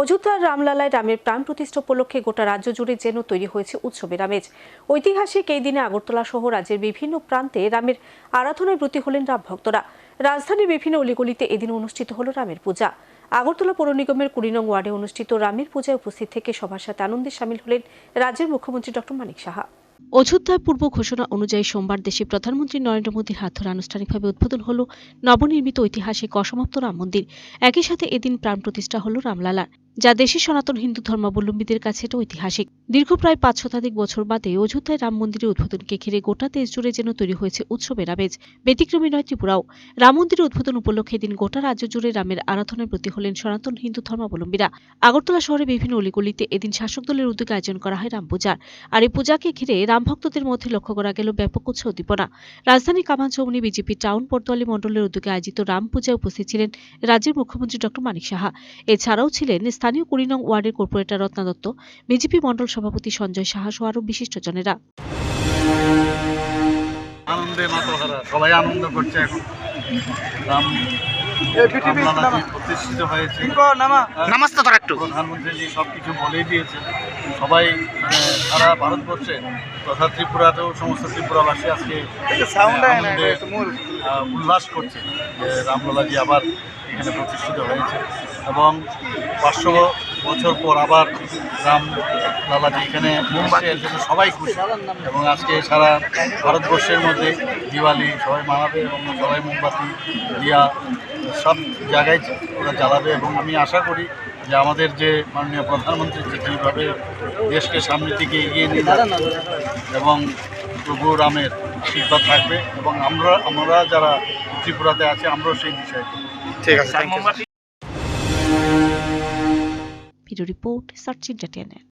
অযোধ্যার রামলালায় রামের প্রাণ প্রতিষ্ঠা উপলক্ষে গোটা রাজ্য জুড়ে যেন তৈরি হয়েছে উৎসবের আমেজ। ঐতিহাসিক এই দিনে আগরতলা সহ রাজ্যের বিভিন্ন প্রান্তে রামের আরাধনায় ব্রতী হলেন রাম ভক্তরা। রাজধানীর বিভিন্ন অলিগলিতে এদিন অনুষ্ঠিত হল রামের পূজা। আগরতলা পৌর নিগমের কুড়ি নং ওয়ার্ডে অনুষ্ঠিত রামের পূজায় উপস্থিত থেকে সবার সাথে আনন্দে সামিল হলেন রাজ্যের মুখ্যমন্ত্রী ডক্টর মানিক সাহা। অযোধ্যায় পূর্ব ঘোষণা অনুযায়ী সোমবার দেশে প্রধানমন্ত্রী নরেন্দ্র মোদীর হাত ধরে আনুষ্ঠানিকভাবে উদ্বোধন হল নবনির্মিত ঐতিহাসিক অসমাপ্ত রাম মন্দির। একই সাথে এদিন প্রাণ প্রতিষ্ঠা হল রামলালার। যা দেশের সনাতন হিন্দু ধর্মাবলম্বীদের কাছে এটা ঐতিহাসিক। দীর্ঘ প্রায় পাঁচ শতাধিক বছর বাদে অযোধ্যায় রাম মন্দিরের উদ্বোধনকে ঘিরে গোটা দেশ জুড়ে যেন তৈরি হয়েছে উৎসবের আমেজ। ব্যতিক্রমী নয় ত্রিপুরাও। রাম মন্দিরের উদ্বোধন উপলক্ষে দিন গোটা রাজ্য জুড়ে রামের আরাধনায় প্রতি হলেন সনাতন হিন্দু ধর্মাবলম্বীরা। আগরতলা শহরে বিভিন্ন অলিগলিতে এদিন শাসক দলের উদ্যোগে আয়োজন করা হয় রাম পূজার আর এই পূজাকে ঘিরে রাম ভক্তদের মধ্যে লক্ষ্য করা গেল ব্যাপক উৎসাহ উদ্দীপনা। রাজধানী কামান চৌমনি বিজেপি টাউন পর্তোয়ালি মণ্ডলের উদ্যোগে আয়োজিত রাম পূজায় উপস্থিত ছিলেন রাজ্যের মুখ্যমন্ত্রী ডক্টর মানিক সাহা। এছাড়াও ছিলেন স্থানীয় কুড়ি নং ওয়ার্ডের কর্পোরেটর রত্না দত্ত বিজেপি মণ্ডল সভাপতি সঞ্জয় সাহা সহ আরও বিশিষ্টজনেরা আনন্দে মাতোহারা সবাই আনন্দ করছে এখন। রাম প্রতিষ্ঠিত হয়েছে। নামাজটা ধর একটু। প্রধানমন্ত্রীজি সব কিছু বলেই দিয়েছে। সবাই মানে সারা ভারতবর্ষে তথা ত্রিপুরাতেও সমস্ত ত্রিপুরাবাসী আজকে উল্লাস করছে যে রামলালাজি আবার এখানে প্রতিষ্ঠিত হয়েছে। এবং পাঁচশো বছর পর আবার রাম লালাজি এখানে এসেছে, এর জন্য সবাই খুশি। এবং আজকে সারা ভারতবর্ষের মধ্যে দিওয়ালি সবাই মানাবে এবং সবাই মোমবাতি দিয়া সব জায়গায় ওরা জ্বালাবে এবং আমি আশা করি যে আমাদের যে মাননীয় প্রধানমন্ত্রী যে যেভাবে দেশকে সামনের দিকে এগিয়ে নিয়ে এবং প্রভু রামের আশীর্বাদ থাকবে এবং আমরা আমরা যারা ত্রিপুরাতে আছে আমরাও সেই বিষয়ে। ঠিক আছে ভিডিও রিপোর্ট সার্চ ইন্টারটেনমেন্ট